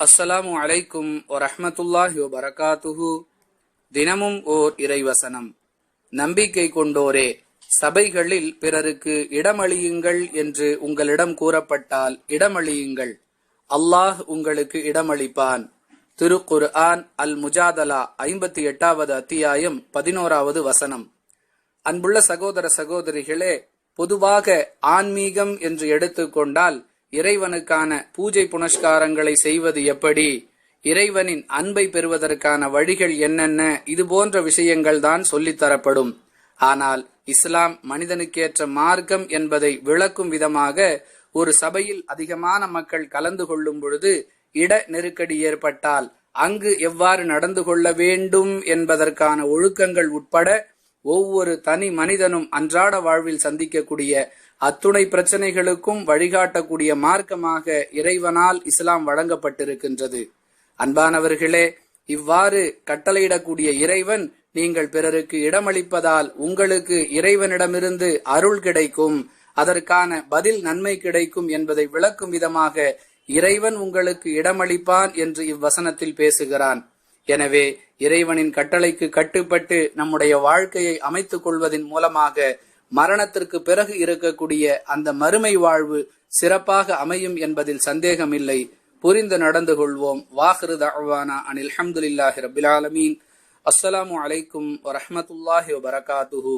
அஸ்ஸலாமு அலைக்கும் வரஹமத்துல்லாஹி வபரகாத்துஹு. தினமும் ஓர் இறைவசனம். நம்பிக்கை கொண்டோரே சபைகளில் பிறருக்கு இடமளியுங்கள் என்று உங்களிடம் கூறப்பட்டால் இடமளியுங்கள். அல்லாஹ் உங்களுக்கு இடமளிப்பான். திருக்குர் ஆன் அல் முஜாதலா ஐம்பத்தி எட்டாவது அத்தியாயம் பதினோராவது வசனம். அன்புள்ள சகோதர சகோதரிகளே பொதுவாக ஆன்மீகம் என்று எடுத்துக்கொண்டால் இறைவனுக்கான பூஜை புனஸ்காரங்களை செய்வது எப்படி? இறைவனின் அன்பை பெறுவதற்கான வழிகள் என்னென்ன? இது போன்ற விஷயங்கள் தான் சொல்லித்தரப்படும் ஆனால் இஸ்லாம் மனிதனுக்கேற்ற மார்க்கம் என்பதை விளக்கும் விதமாக ஒரு சபையில் அதிகமான மக்கள் கலந்து கொள்ளும் பொழுது இட நெருக்கடி ஏற்பட்டால் அங்கு எவ்வாறு நடந்து கொள்ள வேண்டும் என்பதற்கான ஒழுக்கங்கள் உட்பட ஒவ்வொரு தனி மனிதனும் அன்றாட வாழ்வில் சந்திக்கக்கூடிய அத்துணை பிரச்சனைகளுக்கும் வழிகாட்டக்கூடிய மார்க்கமாக இறைவனால் இஸ்லாம் வழங்கப்பட்டிருக்கின்றது. அன்பானவர்களே இவ்வாறு கட்டளையிடக்கூடிய இறைவன் நீங்கள் பிறருக்கு இடமளிப்பதால் உங்களுக்கு இறைவனிடமிருந்து அருள் கிடைக்கும் அதற்கான பதில் நன்மை கிடைக்கும் என்பதை விளக்கும் விதமாக இறைவன் உங்களுக்கு இடமளிப்பான் என்று இவ்வசனத்தில் பேசுகிறான். எனவே இறைவனின் கட்டளைக்கு கட்டுப்பட்டு நம்முடைய வாழ்க்கையை அமைத்துக் கொள்வதன் மூலமாக மரணத்திற்கு பிறகு இருக்கக்கூடிய அந்த மறுமை வாழ்வு சிறப்பாக அமையும் என்பதில் சந்தேகமில்லை. புரிந்து நடந்து கொள்வோம். வாஹிரு தஅவானா அனில் அஹமதுல்லாஹி ரபிலாலமீன் அஸ்ஸலாமு அலைக்கும் வரஹ்மத்துல்லாஹி வபரகாத்துஹு.